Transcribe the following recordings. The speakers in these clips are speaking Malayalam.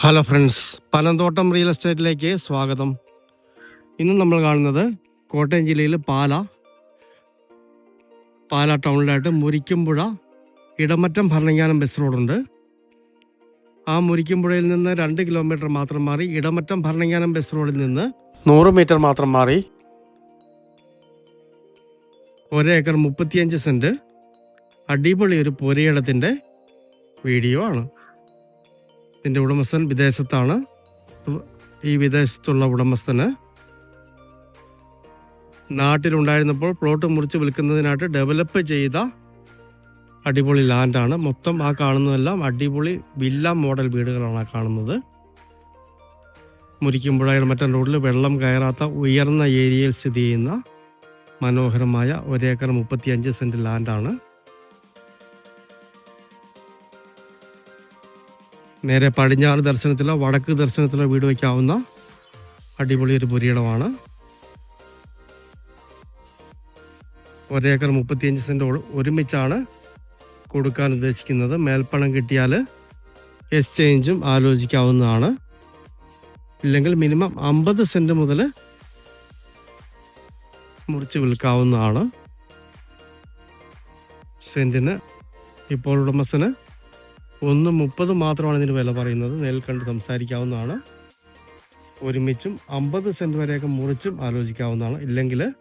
ഹലോ ഫ്രണ്ട്സ് പനന്തോട്ടം റിയൽ എസ്റ്റേറ്റിലേക്ക് സ്വാഗതം. ഇന്ന് നമ്മൾ കാണുന്നത് കോട്ടയം ജില്ലയിൽ പാല. പാല ടൗണിലായിട്ട് മുരിക്കുമ്പുഴ ഇടമറ്റം ഭരണങ്ങാനം ബസ് റോഡുണ്ട് ആ മുരിക്കുമ്പുഴയിൽ നിന്ന് രണ്ട് കിലോമീറ്റർ മാത്രം മാറി ഇടമറ്റം ഭരണങ്ങാനം ബസ് റോഡിൽ നിന്ന് നൂറ് മീറ്റർ മാത്രം മാറി ഒരേക്കർ മുപ്പത്തിയഞ്ച് സെന്റ് അടിപൊളി ഒരു പുരയിടത്തിന്റെ വീഡിയോ ആണ്. ഇതിന്റെ ഉടമസ്ഥൻ വിദേശത്താണ്. ഈ വിദേശത്തുള്ള ഉടമസ്ഥന് നാട്ടിലുണ്ടായിരുന്നപ്പോൾ പ്ലോട്ട് മുറിച്ച് വിൽക്കുന്നതിനായിട്ട് ഡെവലപ്പ് ചെയ്ത അടിപൊളി ലാൻഡാണ്. മൊത്തം ആ കാണുന്നതെല്ലാം അടിപൊളി വില്ല മോഡൽ വീടുകളാണ് കാണുന്നത്. മുരിക്കുമ്പുഴയുടെ മറ്റേ റോഡിൽ വെള്ളം കയറാത്ത ഉയർന്ന ഏരിയയിൽ സ്ഥിതി ചെയ്യുന്ന മനോഹരമായ ഒരേക്കർ മുപ്പത്തിയഞ്ച് സെന്റ് ലാൻഡാണ്. നേരെ പടിഞ്ഞാറ് ദർശനത്തിലോ വടക്ക് ദർശനത്തിലോ വീട് വയ്ക്കാവുന്ന അടിപൊളി ഒരു പുരിയിടമാണ്. ഒരേക്കർ മുപ്പത്തിയഞ്ച് സെന്റ് ഒരുമിച്ചാണ് കൊടുക്കാൻ ഉദ്ദേശിക്കുന്നത്. മേൽപ്പണം കിട്ടിയാൽ എക്സ്ചേഞ്ചും ആലോചിക്കാവുന്നതാണ്. ഇല്ലെങ്കിൽ മിനിമം അമ്പത് സെന്റ് മുതൽ മുറിച്ച് വിൽക്കാവുന്നതാണ്. സെന്റിന് ഇപ്പോൾ ഉടമസ്ഥന് ഒന്ന് മുപ്പത് മാത്രമാണ് ഇതിന് വില പറയുന്നത്. നേരിൽ കണ്ട് സംസാരിക്കാവുന്നതാണ്. ഒരുമിച്ചും അമ്പത് സെന്റ് വരെയൊക്കെ മുറിച്ചും ആലോചിക്കാവുന്നതാണ്. ഇല്ലെങ്കിൽ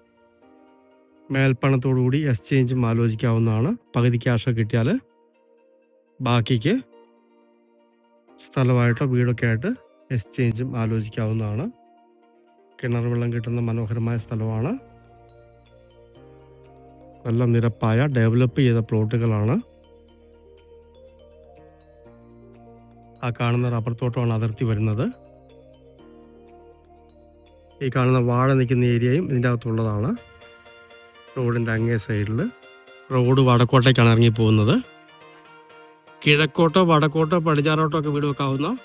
മേൽപ്പണത്തോടുകൂടി എക്സ്ചേഞ്ചും ആലോചിക്കാവുന്നതാണ്. പകുതി ക്യാഷ് കിട്ടിയാൽ ബാക്കിക്ക് സ്ഥലമായിട്ടോ വീടൊക്കെ ആയിട്ട് എക്സ്ചേഞ്ചും ആലോചിക്കാവുന്നതാണ്. കിണർ വെള്ളം കിട്ടുന്ന മനോഹരമായ സ്ഥലമാണ്. നല്ല നിരപ്പായ ഡെവലപ്പ് ചെയ്ത പ്ലോട്ടുകളാണ്. ആ കാണുന്ന റബ്ബർ തോട്ടമാണ് അതിർത്തി വരുന്നത്. ഈ കാണുന്ന വാഴ നിൽക്കുന്ന ഏരിയയും ഇതിന്റെ അകത്തുള്ളതാണ്. റോഡിന്റെ അങ്ങേ സൈഡിൽ റോഡ് വടക്കോട്ടേക്കാണ് ഇറങ്ങി പോകുന്നത്. കിഴക്കോട്ടോ വടക്കോട്ടോ പടിഞ്ഞാറോട്ടോ ഒക്കെ വീട് വെക്കാവുന്ന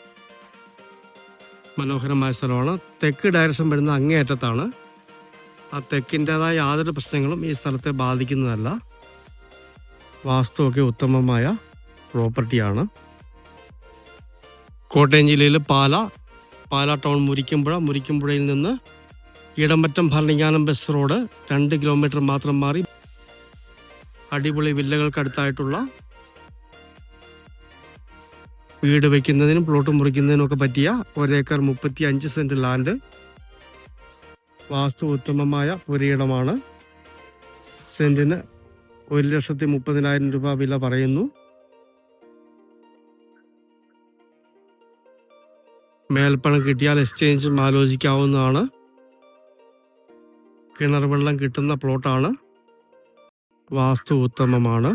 മനോഹരമായ സ്ഥലമാണ്. തെക്ക് ഡയറക്ഷൻ വരുന്ന അങ്ങേയറ്റത്താണ്. ആ തെക്കിന്റെതായ യാതൊരു പ്രശ്നങ്ങളും ഈ സ്ഥലത്തെ ബാധിക്കുന്നതല്ല. വാസ്തുവൊക്കെ ഉത്തമമായ പ്രോപ്പർട്ടിയാണ് കോട്ടയം ജില്ലയിൽ പാല. പാല ടൗൺ മുരിക്കുമ്പുഴ മുരിക്കുമ്പുഴയിൽ നിന്ന് ഇടമറ്റം ഭരണിങ്ങാനം ബസ് റോഡ് രണ്ട് കിലോമീറ്റർ മാത്രം മാറി അടിപൊളി വില്ലകൾക്കടുത്തായിട്ടുള്ള വീട് വയ്ക്കുന്നതിനും പ്ലോട്ട് മുറിക്കുന്നതിനും ഒക്കെ പറ്റിയ ഒരേക്കർ മുപ്പത്തി അഞ്ച് സെന്റ് ലാൻഡ് വാസ്തു ഉത്തമമായ പുരയിടമാണ് സെന്റിന് ഒരു ലക്ഷത്തി മുപ്പതിനായിരം രൂപ വില പറയുന്നു. മേൽപ്പണം കിട്ടിയാൽ എക്സ്ചേഞ്ചും ആലോചിക്കാവുന്നതാണ്. കിണർ വെള്ളം കിട്ടുന്ന പ്ലോട്ടാണ് വാസ്തു ഉത്തമമാണ്.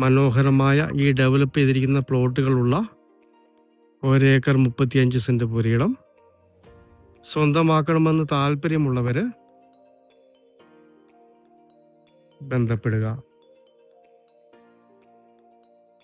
മനോഹരമായ ഈ ഡെവലപ്പ് ചെയ്തിരിക്കുന്ന പ്ലോട്ടുകളുള്ള ഒരേക്കർ മുപ്പത്തിയഞ്ച് സെന്റ് പുരയിടം. സ്വന്തമാക്കണമെന്ന് താല്പര്യമുള്ളവര് ബന്ധപ്പെടുക.